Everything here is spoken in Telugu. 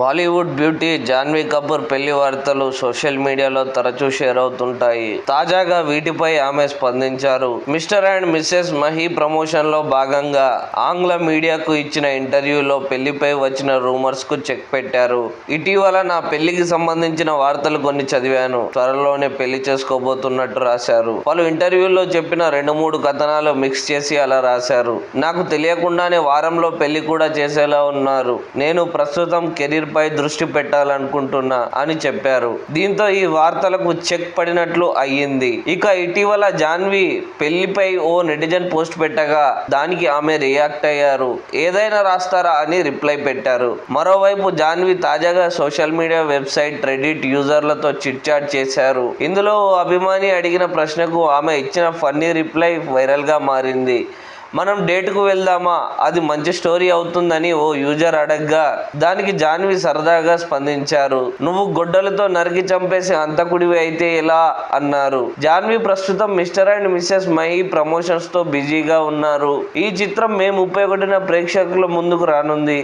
బాలీవుడ్ బ్యూటీ జాన్వీ కపూర్ పెళ్ళి వార్తలు సోషల్ మీడియాలో తరచూ షేర్ అవుతుంటాయి. తాజాగా వీటిపై ఆమె స్పందించారు. మిస్టర్ అండ్ మిస్సెస్ మహి ప్రమోషన్లో భాగంగా ఆంగ్ల మీడియాకు ఇచ్చిన ఇంటర్వ్యూలో పెళ్ళిపై వచ్చిన రూమర్స్కు చెక్ పెట్టారు. ఇటీవల నా పెళ్ళికి సంబంధించిన వార్తలు కొన్ని చదివాను. త్వరలోనే పెళ్ళి చేసుకోబోతున్నట్టు రాశారు. పలు ఇంటర్వ్యూల్లో చెప్పిన రెండు మూడు కథనాలు మిక్స్ చేసి అలా రాశారు. నాకు తెలియకుండానే వారంలో పెళ్ళి కూడా చేసేలా ఉన్నారు. నేను ప్రస్తుతం కెరీర్ పై దృష్టి పెట్టాలనుకుంటున్నా అని చెప్పారు. దీంతో ఈ వార్తలకు చెక్ పడినట్లు అయ్యింది. ఇక ఇటీవల జాన్వి పెళ్ళిపై ఓ నెటిజన్ పోస్ట్ పెట్టగా దానికి ఆమె రియాక్ట్ అయ్యారు. ఏదైనా రాస్తారా అని రిప్లై పెట్టారు. మరోవైపు జాన్వి తాజాగా సోషల్ మీడియా వెబ్సైట్ రెడిట్ యూజర్లతో చిట్ చాట్ చేశారు. ఇందులో ఓ అభిమాని అడిగిన ప్రశ్నకు ఆమె ఇచ్చిన ఫన్నీ రిప్లై వైరల్గా మారింది. మనం డేట్కు వెళ్దామా? అది మంచి స్టోరీ అవుతుందని ఓ యూజర్ అడగ్గా దానికి జాన్వి సరదాగా స్పందించారు. నువ్వు గొడ్డలతో నరికి చంపేసి అంతకుడివి అయితే ఎలా? అన్నారు. జాన్వి ప్రస్తుతం మిస్టర్ అండ్ మిస్సెస్ మై ప్రమోషన్స్తో బిజీగా ఉన్నారు. ఈ చిత్రం మే ముప్పై ఒకటిన ప్రేక్షకుల ముందుకు రానుంది.